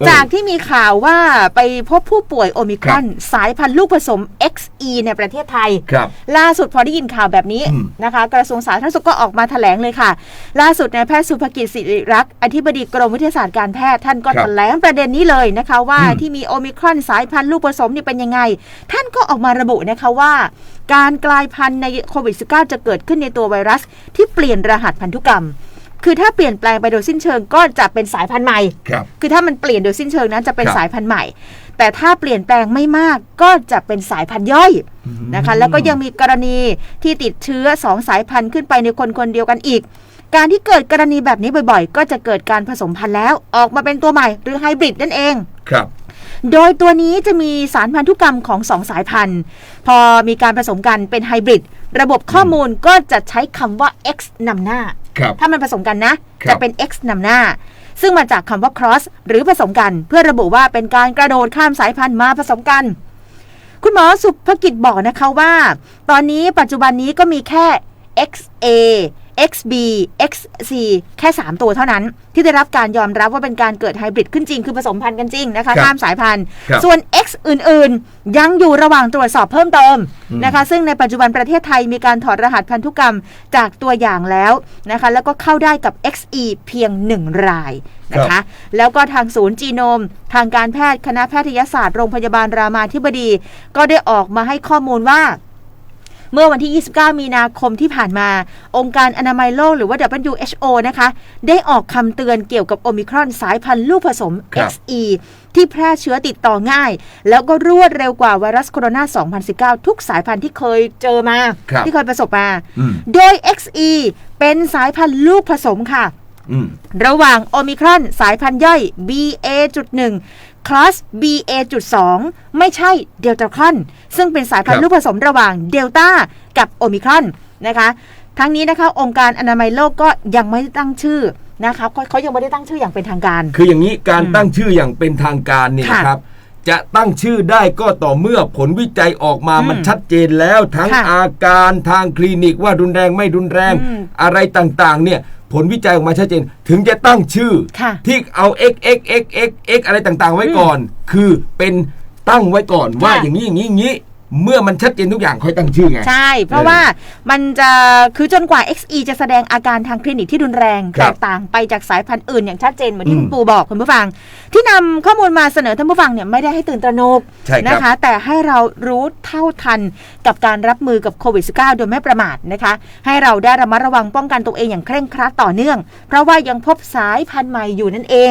ออจากที่มีข่าวว่าไปพบผู้ป่วยโอมิครอน สายพันธุ์ลูกผสม XE ในประเทศไทยครับล่าสุดพอได้ยินข่าวแบบนี้อืมนะคะ กระทรวงสาธารณสุขก็ออกมาแถลงเลยค่ะ ล่าสุดนายแพทย์สุภกิจสิริรักษ์อธิบดีกรมวิทยาศาสตร์การแพทย์ท่านก็ครับแถลงประเด็นนี้เลยนะคะว่าอืมที่มีโอมิครอนสายพันธุ์ลูกผสมนี่เป็นยังไง ท่านก็ออกมาระบุนะคะว่า การกลายพันธุ์ในโควิด -19 จะเกิดขึ้นในตัวไวรัส ที่เปลี่ยนรหัสพันธุกรรม คือถ้าเปลี่ยนแปลงไปโดยสิ้นเชิงก็จะเป็นสายพันธุ์ใหม่ ครับ คือถ้ามันเปลี่ยนโดยสิ้นเชิงนั้นจะเป็นครับ สายพันธุ์ใหม่ แต่ถ้าเปลี่ยนแปลงไม่มากก็จะเป็นสายพันธุ์ย่อยนะคะ แล้วก็ยังมีกรณีที่ติดเชื้อสองสายพันธุ์ขึ้นไปในคนคนเดียวกันอีก การที่เกิดกรณีแบบนี้บ่อยๆ ก็จะเกิดการผสมพันธุ์แล้ว ออกมาเป็นตัวใหม่หรือไฮบริดนั่นเอง ครับ โดยตัวนี้จะมีสารพันธุกรรมของสองสายพันธุ์ พอมีการผสมกันเป็นไฮบริด ระบบข้อมูลก็จะใช้คำว่า X นำหน้าครับถ้ามันผสมกันนะครับจะเป็น X นำหน้า ซึ่งมาจากคำว่า cross หรือผสมกัน เพื่อระบุว่าเป็นการกระโดดข้ามสายพันธุ์มาผสมกัน คุณหมอสุภกิจบอกนะคะว่า ตอนนี้ปัจจุบันนี้ก็มีแค่ XA XB XC แค่ 3 ตัวเท่านั้น ที่ได้รับการยอมรับว่าเป็นการเกิดไฮบริดขึ้นจริง คือผสมพันธุ์กันจริงนะคะครับข้ามสายพันธุ์ครับส่วน X อื่นๆ ยังอยู่ระหว่างตรวจสอบเพิ่มเติมอืมนะคะ ซึ่งในปัจจุบันประเทศไทยมีการถอดรหัสพันธุกรรมจากตัวอย่างแล้วนะคะ แล้วก็เข้าได้กับ XE เพียง 1 รายนะคะแล้วก็ทางศูนย์จีโนม ทางการแพทย์คณะแพทยศาสตร์โรงพยาบาลรามาธิบดี ก็ได้ออกมาให้ข้อมูลว่า เมื่อวันที่ 29 มีนาคมที่ผ่านมา องค์การอนามัยโลกหรือว่า WHO นะคะ ได้ออกคำเตือนเกี่ยวกับโอมิครอนสายพันธุ์ลูกผสมครับ XE ที่แพร่เชื้อติดต่อง่าย แล้วก็รวดเร็วกว่าไวรัสโคโรนา 2019 ทุกสายพันธุ์ที่เคยเจอมาครับที่เคยประสบมาอืมโดย XE เป็นสายพันธุ์ลูกผสมค่ะอืม ระหว่างโอมิครอนสายพันธุ์ย่อย BA.1 คลาส BA.2 ไม่ใช่เดลตาครอน ซึ่งเป็นสายพันครัธุ์บลูกผสมระหว่างเดลต้ากับโอมิครอนนะคะทั้งนี้นะคะองค์การอนามัยโลกก็ยังไม่ได้ตั้งชื่อนะคะเขาเขายังไม่ได้ตั้งชื่ออย่างเป็นทางการ คืออย่างนี้การอืมตั้งชื่ออย่างเป็นทางการเนี่ยค่ะนะครับ จะตั้งชื่อได้ก็ต่อเมื่อผลวิจัยออกมาอืมมันชัดเจนแล้วทั้งค่ะอาการทางคลินิกว่ารุนแรงไม่รุนแรง อืมอะไรต่างๆ เนี่ยผลวิจัยออกมาชัดเจน ถึงจะตั้งชื่อ ค่ะที่เอา x x x x x อะไรต่างๆ ไว้ก่อน คือเป็นตั้งไว้ก่อนว่าค่ะอย่างนี้อย่างนี้อย่างนี้ เมื่อมันชัดเจนทุกอย่างค่อยตั้งชื่อไง ใช่ เพราะเออว่ามันจะคือจนกว่า XE จะแสดงอาการทางคลินิกที่รุนแรงครัแตบกต่างไปจากสายพันธุ์อื่นอย่างชัดเจนเหมือนที่อืมคุณปูบอกคุณผู้ฟัง ที่นำข้อมูลมาเสนอท่านผู้ฟังเนี่ยไม่ได้ให้ตื่นตระหนกใช่ครับ นะคะ แต่ให้เรารู้เท่าทันกับการรับมือกับโควิด -19 โดยไม่ประมาทนะคะ ให้เราได้ระมัดระวังป้องกันตัวเองอย่างเคร่งครัดต่อเนื่อง เพราะว่ายังพบสายพันธุ์ใหม่อยู่นั่นเอง